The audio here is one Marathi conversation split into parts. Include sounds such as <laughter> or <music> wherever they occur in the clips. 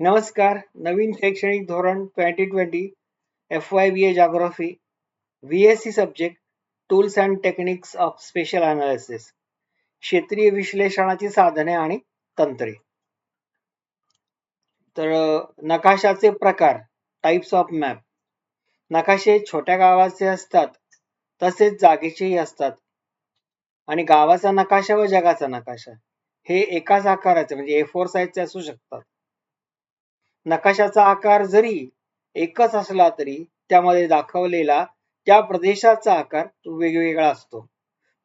नमस्कार नवीन शैक्षणिक धोरण twenty twenty F Y B A geography V S C subject tools and techniques of spatial analysis क्षेत्रीय विश्लेषणाची साधने आणि तंत्रे. तर नकाशाचे प्रकार टाइप्स ऑफ मॅप नकाशे छोट्या गावाचे असतात तसेच जागेचेही असतात. आणि गावाचा नकाशा व जगाचा नकाशा हे एकाच आकाराचे म्हणजे ए फोर साईजचे असू शकतात. नकाशाचा आकार जरी एकच असला तरी त्यामध्ये दाखवलेला त्या प्रदेशाचा आकार वेगवेगळा असतो.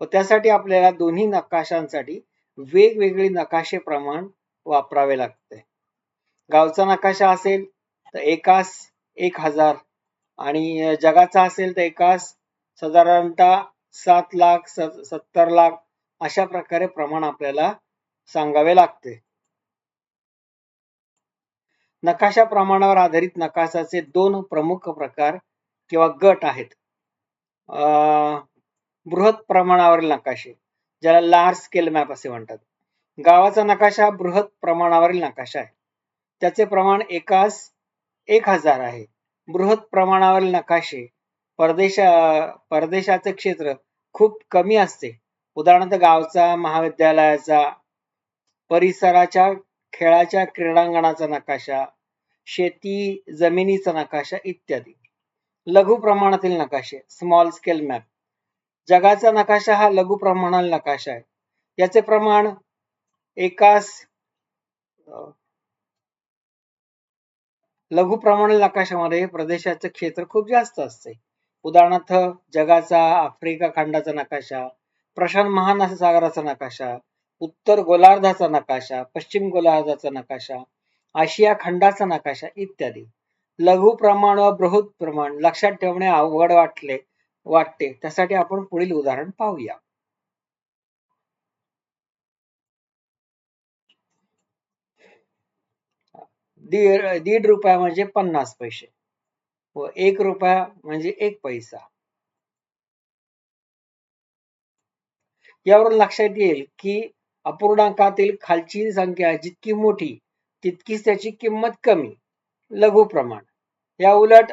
व त्यासाठी आपल्याला दोन्ही नकाशांसाठी वेगवेगळे नकाशे प्रमाण वापरावे लागते. गावचा नकाशा असेल तर एकास एक हजार आणि जगाचा असेल तर एकास साधारणतः सात लाख स- सत्तर लाख अशा प्रकारे प्रमाण आपल्याला सांगावे लागते. नकाशा प्रमाणावर आधारित नकाशाचे दोन प्रमुख प्रकार किंवा गट आहेत. अं, बृहत प्रमाणावरील नकाशे ज्याला लार्ज स्केल मॅप असे म्हणतात. गावाचा नकाशा बृहत प्रमाणावरील नकाशा आहे. त्याचे प्रमाण एकास एक हजार आहे. बृहत प्रमाणावरील नकाशे परदेशा परदेशाचे क्षेत्र खूप कमी असते. उदाहरणार्थ गावचा महाविद्यालयाचा परिसराच्या खेळाच्या क्रीडांगणाचा नकाशा शेती जमिनीचा नकाशा इत्यादी. लघु प्रमाणातील नकाशे स्मॉल स्केल मॅप जगाचा नकाशा हा लघु प्रमाणातील नकाशा आहे. याचे प्रमाण एकास लघु प्रमाणातील नकाशामध्ये प्रदेशाचे क्षेत्र खूप जास्त असते. उदाहरणार्थ जगाचा आफ्रिका खंडाचा नकाशा प्रशांत महासागराचा नकाशा उत्तर गोलार्धाचा नकाशा पश्चिम गोलार्धाचा नकाशा आशिया खंडाचा नकाशा इत्यादी. लघु प्रमाण व बृहत प्रमाण लक्षात ठेवणे अवघड वाटले वाटते. त्यासाठी आपण पुढील उदाहरण पाहूया. दीड दीड रुपया म्हणजे पन्नास पैसे व एक रुपया म्हणजे एक पैसा. यावरून लक्षात येईल की अपूर्णांकातील खालची संख्या जितकी मोठी तितकीच त्याची किंमत कमी. लघु प्रमाण. या उलट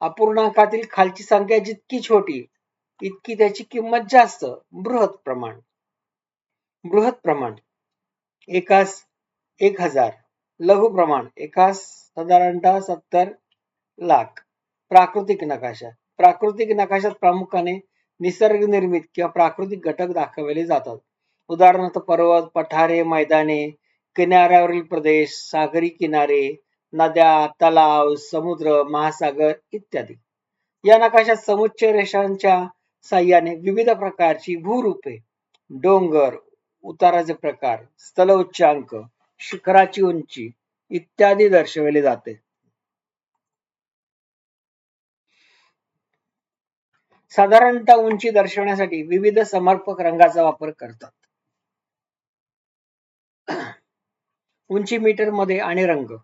अपूर्णांकातील खालची संख्या जितकी छोटी इतकी त्याची किंमत जास्त. बृहत प्रमाण. बृहत प्रमाण. एकास एक हजार. लघु प्रमाण. एकास साधारणतः सत्तर लाख. प्राकृतिक नकाशा. प्राकृतिक नकाशात प्रामुख्याने निसर्ग निर्मित किंवा प्राकृतिक घटक दाखवले जातात. उदाहरणार्थ पर्वत पठारे मैदाने किनाऱ्यावरील प्रदेश सागरी किनारे नद्या तलाव समुद्र महासागर इत्यादी. या नकाशात समुच्च रेषांच्या साह्याने विविध प्रकारची भूरूपे डोंगर उताराचे प्रकार स्थल उच्चांक शिखराची उंची इत्यादी दर्शविले जाते. साधारणतः उंची दर्शवण्यासाठी विविध समर्पक रंगाचा वापर करतात. उंची मीटरमध्ये आणि रंग.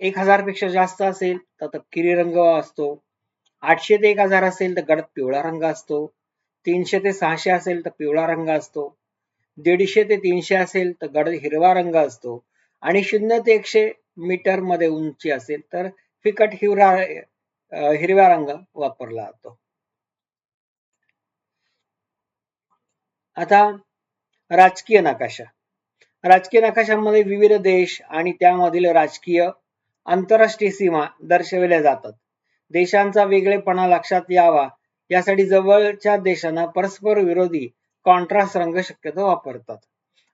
एक हजारपेक्षा जास्त असेल तर तपकिरी रंग असतो. आठशे ते एक हजार असेल तर गडद पिवळा रंग असतो. तीनशे ते सहाशे असेल तर पिवळा रंग असतो. दीडशे ते तीनशे असेल तर गडद हिरवा रंग असतो. आणि शून्य ते एकशे मीटरमध्ये उंची असेल तर फिकट हिवरा हिरवा रंग वापरला जातो. आता राजकीय नकाशा. राजकीय नकाशामध्ये विविध देश आणि त्यामधील राजकीय आंतरराष्ट्रीय सीमा दर्शविल्या जातात. देशांचा वेगळेपणा लक्षात यावा यासाठी जवळच्या देशांना परस्पर विरोधी कॉन्ट्रास्ट रंग शक्यतो वापरतात.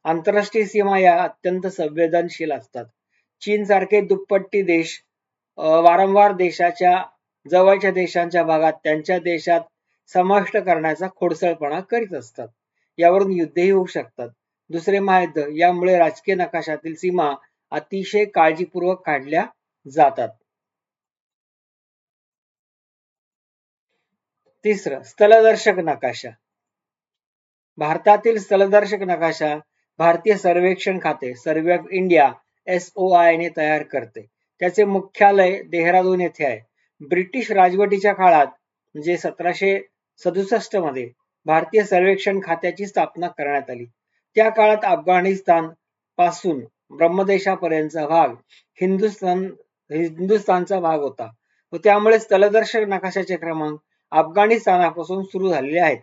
आंतरराष्ट्रीय सीमा या अत्यंत संवेदनशील असतात. चीन सारखे दुप्पट्टी देश वारंवार देशाच्या जवळच्या देशांच्या भागात त्यांच्या देशात समाविष्ट करण्याचा खोडसळपणा करीत असतात. यावरून युद्धही होऊ शकतात. दुसरे महायुद्ध यामुळे राजकीय नकाशातील सीमा अतिशय काळजीपूर्वक काढल्या जातात. तिसरं स्थलदर्शक नकाशा. भारतातील स्थलदर्शक नकाशा भारतीय सर्वेक्षण खाते survey of India S O I ने तयार करते. त्याचे मुख्यालय देहरादून येथे आहे. ब्रिटिश राजवटीच्या काळात म्हणजे सतराशे सदुसष्टमध्ये भारतीय सर्वेक्षण खात्याची स्थापना करण्यात आली. त्या काळात अफगाणिस्तानपासून ब्रह्मदेशापर्यंतचा भाग हिंदुस्थान हिंदुस्थानचा भाग होता. व त्यामुळे स्थलदर्शक नकाशाचे क्रमांक अफगाणिस्तानापासून सुरू झालेले आहेत.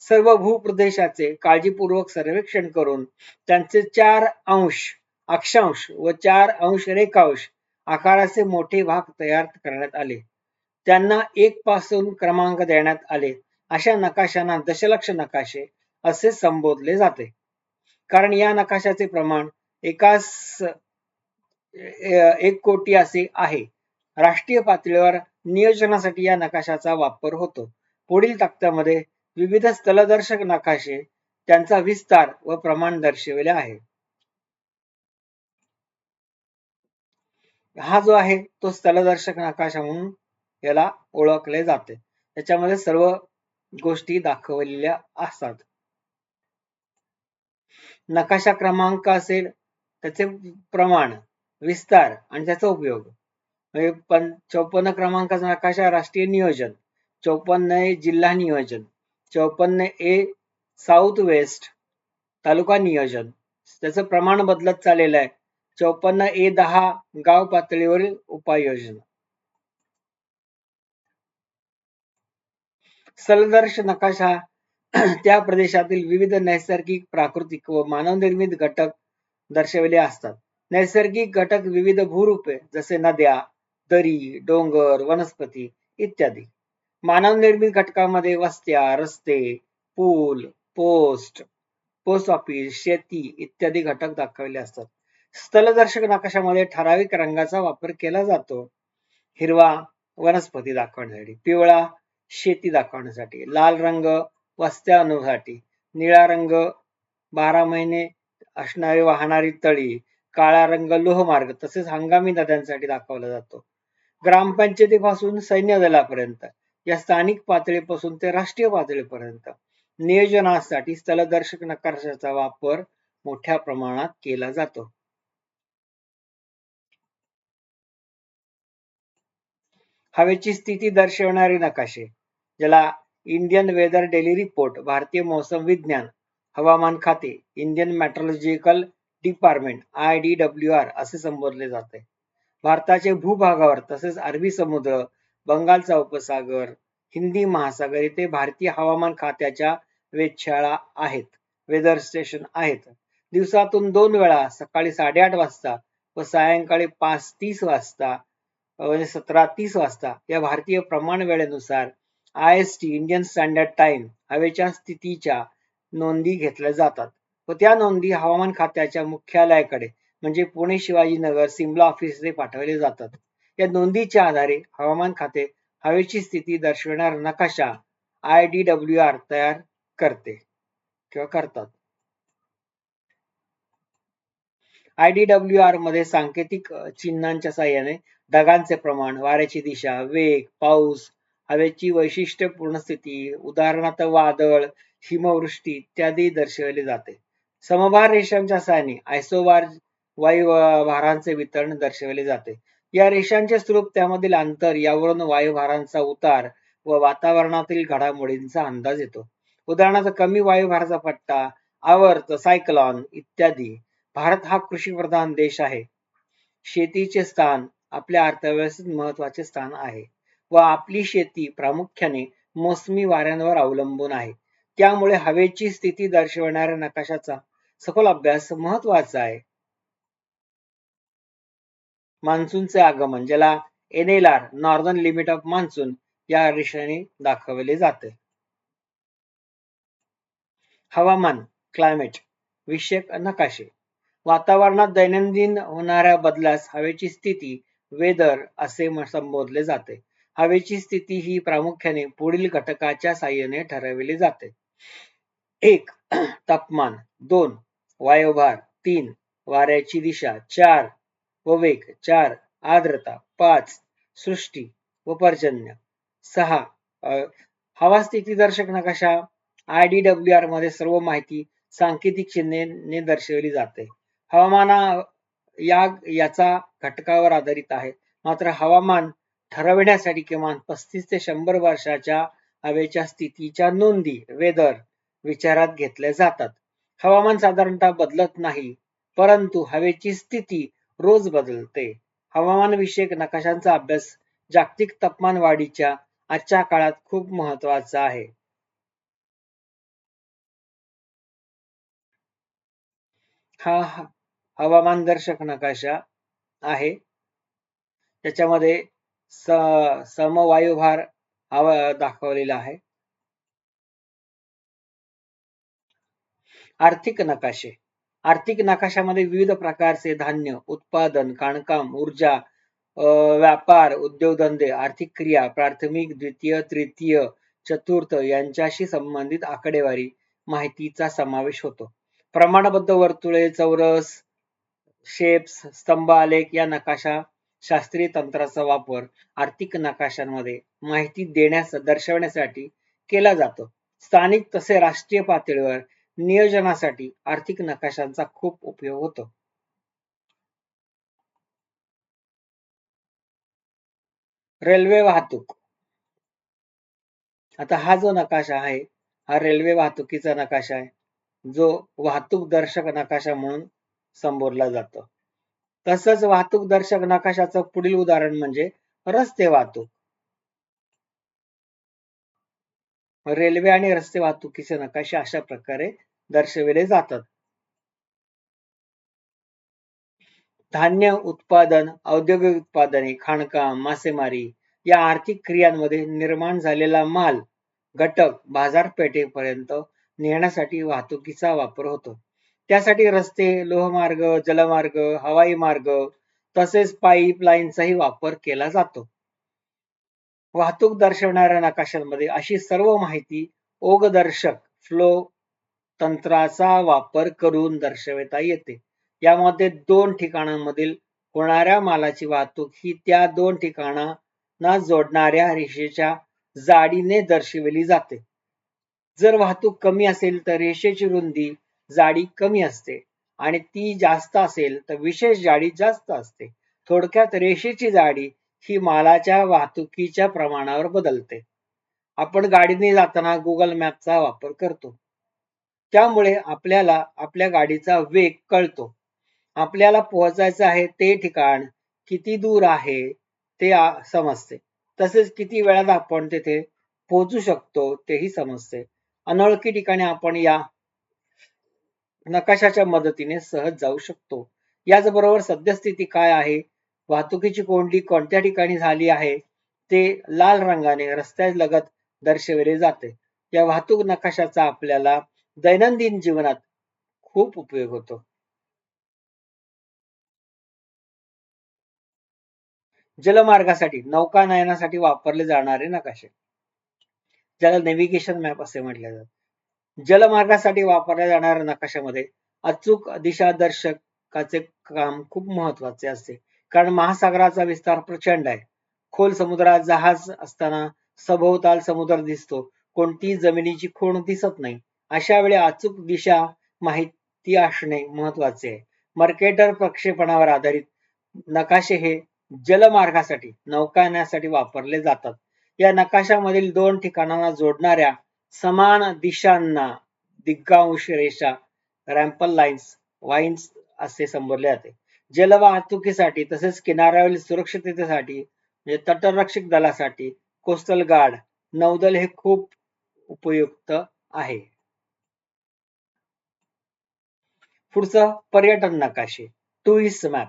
सर्व भूप्रदेशाचे काळजीपूर्वक सर्वेक्षण करून त्यांचे चार अंश अक्षांश व चार अंश रेखांश आकाराचे मोठे भाग तयार करण्यात आले. त्यांना एक पासून क्रमांक देण्यात आले. अशा नकाशांना दशलक्ष नकाशे असे संबोधले जाते. कारण या नकाशाचे प्रमाण एकास एक कोटी असे आहे. राष्ट्रीय पातळीवर नियोजनासाठी या नकाशाचा वापर होतो. पुढील तक्त्यामध्ये विविध स्थलदर्शक नकाशे त्यांचा विस्तार व प्रमाण दर्शविले आहे. हा जो आहे तो स्थलदर्शक नकाशा म्हणून याला ओळखले जाते. त्याच्यामध्ये सर्व गोष्टी दाखवलेल्या असतात. नकाशा क्रमांक असेल त्याचे प्रमाण विस्तार आणि त्याचा उपयोग. म्हणजे पण चौपन्न क्रमांकाचा नकाशा राष्ट्रीय नियोजन चौपन्न ए जिल्हा नियोजन चौपन्न ए साऊथ वेस्ट तालुका नियोजन. त्याचं प्रमाण बदलत चाललेलं आहे. चौपन्न ए दहा गाव पातळीवरील उपाययोजना. सलदर्श नकाशा <clears throat> त्या प्रदेशातील विविध नैसर्गिक प्राकृतिक व मानवनिर्मित घटक दर्शविले असतात. नैसर्गिक घटक विविध भूरूपे जसे नद्या दरी डोंगर वनस्पती इत्यादी. मानवनिर्मित घटकामध्ये वस्त्या रस्ते पूल पोस्ट पोस्ट ऑफिस शेती इत्यादी घटक दाखवले असतात. स्थलदर्शक नकाशामध्ये ठराविक रंगाचा वापर केला जातो. हिरवा वनस्पती दाखवण्यासाठी पिवळा शेती दाखवण्यासाठी लाल रंग वस्त्यानुसाठी निळा रंग बारा महिने असणारी वाहणारी तळी काळा रंग लोहमार्ग तसेच हंगामी नद्यांसाठी दाखवला जातो. ग्रामपंचायतीपासून सैन्य दलापर्यंत या स्थानिक पातळीपासून ते राष्ट्रीय पातळीपर्यंत नियोजनासाठी स्थलदर्शक नकाशाचा वापर मोठ्या प्रमाणात केला जातो. हवेची स्थिती दर्शवणारे नकाशे ज्याला इंडियन वेदर डेली रिपोर्ट भारतीय मौसम विज्ञान हवामान खाते Indian meteorological department I D W R असे संबोधले जाते. भारताचे भूभागावर तसेच अरबी समुद्र बंगालचा उपसागर हिंदी महासागर येथे भारतीय हवामान खात्याच्या वेधशाळा आहेत वेदर स्टेशन आहेत. दिवसातून दोन वेळा सकाळी साडेआठ वाजता व सायंकाळी पाच तीस वाजता म्हणजे सतरा तीस वाजता या भारतीय प्रमाण वेळेनुसार I S T Indian standard time हवेच्या स्थितीच्या नोंदी घेतल्या जातात. व त्या नोंदी हवामान खात्याच्या मुख्यालयाकडे म्हणजे पुणे शिवाजीनगर सिमला ऑफिस पाठवले जातात. या नोंदीच्या आधारे हवामान खाते हवेची स्थिती दर्शविणारा नकाशा आय डी डब्ल्यू आर तयार करते किंवा करतात. आय डी डब्ल्यू आरमध्ये सांकेतिक चिन्हांच्या साह्याने ढगांचे प्रमाण वाऱ्याची दिशा वेग पाऊस हवेची वैशिष्ट्यपूर्ण स्थिती उदाहरणार्थ वादळ हिमवृष्टी इत्यादी दर्शवले जाते. समभार रेषांच्या साहाय्याने आयसोबार वायुभारांचे वितरण दर्शवले जाते. या रेषांचे स्वरूप त्यामधील अंतर यावरून वायुभारांचा उतार व वातावरणातील घडामोडींचा अंदाज येतो. उदाहरणार्थ कमी वायुभाराचा पट्टा आवर्त सायक्लॉन इत्यादी. भारत हा कृषी प्रधान देश आहे. शेतीचे स्थान आपल्या अर्थव्यवस्थेत महत्त्वाचे स्थान आहे. व आपली शेती प्रामुख्याने मोसमी वाऱ्यांवर अवलंबून आहे. त्यामुळे हवेची स्थिती दर्शवणाऱ्या नकाशाचा सखोल अभ्यास महत्त्वाचा आहे. मान्सूनचे आगमन ज्याला N L R northern limit of monsoon या रेषेने दाखवले जाते. हवामान क्लायमेट विषयक नकाशे. वातावरणात दैनंदिन होणाऱ्या बदलास हवेची स्थिती वेदर असे संबोधले जाते. हवेची स्थिती ही प्रामुख्याने पुढील घटकाच्या साह्याने ठरविली जाते. एक <clears throat> तापमान. दोन वायुभार. तीन वाऱ्याची दिशा. चार व वेग. चार आर्द्रता. पाच सृष्टी व पर्जन्य. सहा हवा स्थिती दर्शक नकाशा आय डी डब्ल्यू आरमध्ये सर्व माहिती सांकेतिक चिन्हे दर्शवली जाते. हवामाना या याचा घटकावर आधारित आहे. मात्र हवामान ठरविण्यासाठी किमान पस्तीस ते शंभर वर्षाच्या हवेच्या स्थितीच्या नोंदी वेदर विचारात घेतल्या जातात. हवामान साधारणतः बदलत नाही परंतु हवेची स्थिती रोज बदलते. हवामान विषयक नकाशांचा अभ्यास जागतिक तापमान वाढीच्या आजच्या काळात खूप महत्त्वाचा आहे. हा हवामान दर्शक नकाशा आहे. त्याच्यामध्ये स समवायुभार दाखवलेला आहे. आर्थिक नकाशे. आर्थिक नकाशामध्ये विविध प्रकारचे धान्य उत्पादन खाणकाम ऊर्जा व्यापार उद्योगधंदे आर्थिक क्रिया प्राथमिक द्वितीय तृतीय चतुर्थ यांच्याशी संबंधित आकडेवारी माहितीचा समावेश होतो. प्रमाणबद्ध वर्तुळे चौरस शेप्स स्तंभ आलेख या नकाशा शास्त्रीय तंत्राचा वापर आर्थिक नकाशांमध्ये माहिती देण्यास दर्शवण्यासाठी केला जातो. स्थानिक तसे राष्ट्रीय पातळीवर नियोजनासाठी आर्थिक नकाशांचा खूप उपयोग होतो. रेल्वे वाहतूक. आता हा जो नकाशा आहे हा रेल्वे वाहतुकीचा नकाशा आहे जो वाहतूक दर्शक नकाशा म्हणून संबोधला जातो. तसंच वाहतूक दर्शक नकाशाचं पुढील उदाहरण म्हणजे रस्ते वाहतूक. रेल्वे आणि रस्ते वाहतुकीचे नकाशे अशा प्रकारे दर्शविले जातात. धान्य उत्पादन औद्योगिक उत्पादने खाणकाम मासेमारी या आर्थिक क्रियांमध्ये निर्माण झालेला माल घटक बाजारपेठेपर्यंत नेण्यासाठी वाहतुकीचा वापर होतो. त्यासाठी रस्ते लोहमार्ग जलमार्ग हवाई मार्ग तसेच पाईपलाईनचाही वापर केला जातो. वाहतूक दर्शवणाऱ्या नकाशांमध्ये अशी सर्व माहिती ओगदर्शक फ्लो तंत्राचा वापर करून दर्शविता येते. यामध्ये दोन ठिकाणांमधील होणाऱ्या मालाची वाहतूक ही त्या दोन ठिकाणांना जोडणाऱ्या रेषेच्या जाडीने दर्शविली जाते. जर वाहतूक कमी असेल तर रेषेची रुंदी जाडी कमी असते आणि ती जास्त असेल तर विशेष जाडी जास्त असते. थोडक्यात रेषेची जाडी ही मालाच्या वाहतुकीच्या प्रमाणावर बदलते. आपण गाडीने जाताना गुगल मॅपचा वापर करतो. त्यामुळे आपल्याला आपल्या गाडीचा वेग कळतो. आपल्याला पोहोचायचं आहे ते ठिकाण किती दूर आहे ते समजते. तसेच किती वेळात आपण तिथे पोहोचू शकतो तेही समजते. अनोळखी ठिकाणी आपण या नकाशाच्या मदतीने सहज जाऊ शकतो. याचबरोबर सद्यस्थिती काय आहे? वाहतुकीची कोंडी कोणत्या ठिकाणी झाली आहे? ते लाल रंगाने रस्त्यालगत दर्शविले जाते. या वाहतूक नकाशाचा आपल्याला दैनंदिन जीवनात खूप उपयोग होतो. जलमार्गासाठी नौकानयनासाठी वापरले जाणारे नकाशे. ज्याला नेव्हिगेशन मॅप असे म्हटले जाते. जलमार्गासाठी वापरल्या जाणाऱ्या नकाशामध्ये अचूक दिशादर्शकाचे काम खूप महत्त्वाचे असते. कारण महासागराचा विस्तार प्रचंड आहे. खोल समुद्रात जहाज असताना सभोवताल समुद्र दिसतो. कोणतीही जमिनीची खूण दिसत नाही. अशा वेळी अचूक दिशा माहिती असणे महत्त्वाचे आहे. मर्केटर प्रक्षेपणावर आधारित नकाशे हे जलमार्गासाठी नौकायनासाठी वापरले जातात. या नकाशामधील दोन ठिकाणांना जोडणाऱ्या समान दिशांना दिग्गांश रेषा रॅम्पल लाईन्स वाईन्स असे संबोधले जाते. जलवाहतुकीसाठी तसेच किनाऱ्यावरील सुरक्षिततेसाठी म्हणजे तटरक्षक दलासाठी कोस्टल गार्ड नौदल हे खूप उपयुक्त आहे. पुढचं पर्यटन नकाशे टुरिस्ट मॅप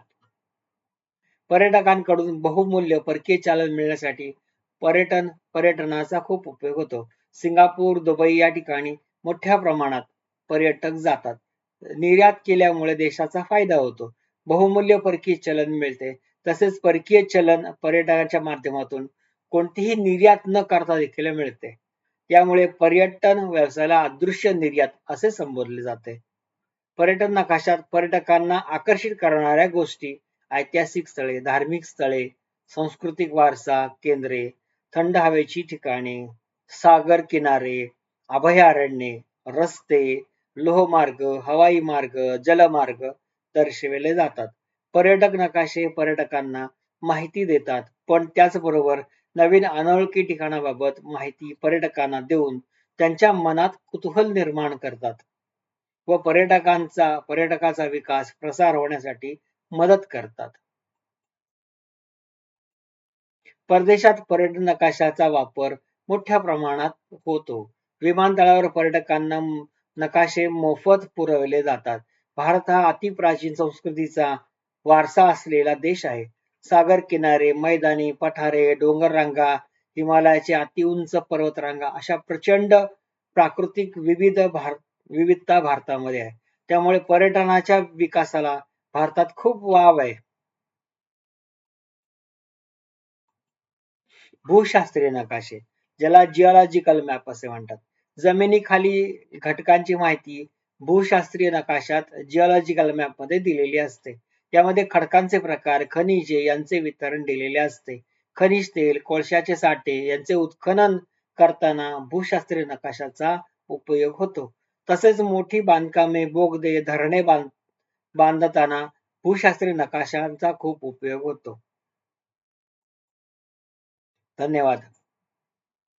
पर्यटकांकडून बहुमूल्य परकीय चालन मिळण्यासाठी पर्यटन पर्यटनाचा खूप उपयोग होतो. सिंगापूर दुबई या ठिकाणी मोठ्या प्रमाणात पर्यटक जातात. निर्यात केल्यामुळे देशाचा फायदा होतो. बहुमूल्य परकीय चलन मिळते. तसेच परकीय चलन पर्यटकाच्या माध्यमातून कोणतीही निर्यात न करता देखील मिळते. त्यामुळे पर्यटन व्यवसायाला अदृश्य निर्यात असे संबोधले जाते. पर्यटन नकाशात पर्यटकांना आकर्षित करणाऱ्या गोष्टी ऐतिहासिक स्थळे धार्मिक स्थळे सांस्कृतिक वारसा केंद्रे थंड हवेची ठिकाणे सागर किनारे अभयारण्ये रस्ते लोहमार्ग हवाई मार्ग जलमार्ग दर्शविले जातात पर्यटक नकाशे पर्यटकांना माहिती देतात पण त्याचबरोबर नवीन अनोळखी ठिकाणाबाबत माहिती पर्यटकांना देऊन त्यांच्या मनात कुतूहल निर्माण करतात व पर्यटकांचा पर्यटकाचा विकास प्रसार होण्यासाठी मदत करतात. परदेशात पर्यटन नकाशाचा वापर मोठ्या प्रमाणात होतो. विमानतळावर पर्यटकांना नकाशे मोफत पुरवले जातात. भारत हा अतिप्राचीन संस्कृतीचा वारसा असलेला देश आहे. सागर किनारे, मैदानी पठारे, डोंगररांगा, हिमालयाचे अतिउंच पर्वतरांगा अशा प्रचंड प्राकृतिक विविध भार विविधता भारतामध्ये आहे. त्यामुळे पर्यटनाच्या विकासाला भारतात खूप वाव आहे. भूशास्त्रीय नकाशे ज्याला जिओलॉजिकल मॅप असे म्हणतात. जमिनीखाली घटकांची माहिती भूशास्त्रीय नकाशात जिओलॉजिकल मॅपमध्ये दिलेली असते. यामध्ये खडकांचे प्रकार, खनिजे यांचे वितरण दिलेले असते. खनिज तेल, कोळशाचे साठे यांचे उत्खनन करताना भूशास्त्रीय नकाशाचा उपयोग होतो. तसेच मोठी बांधकामे, बोगदे, धरणे बांध बांधताना भूशास्त्रीय नकाशांचा खूप उपयोग होतो. धन्यवाद.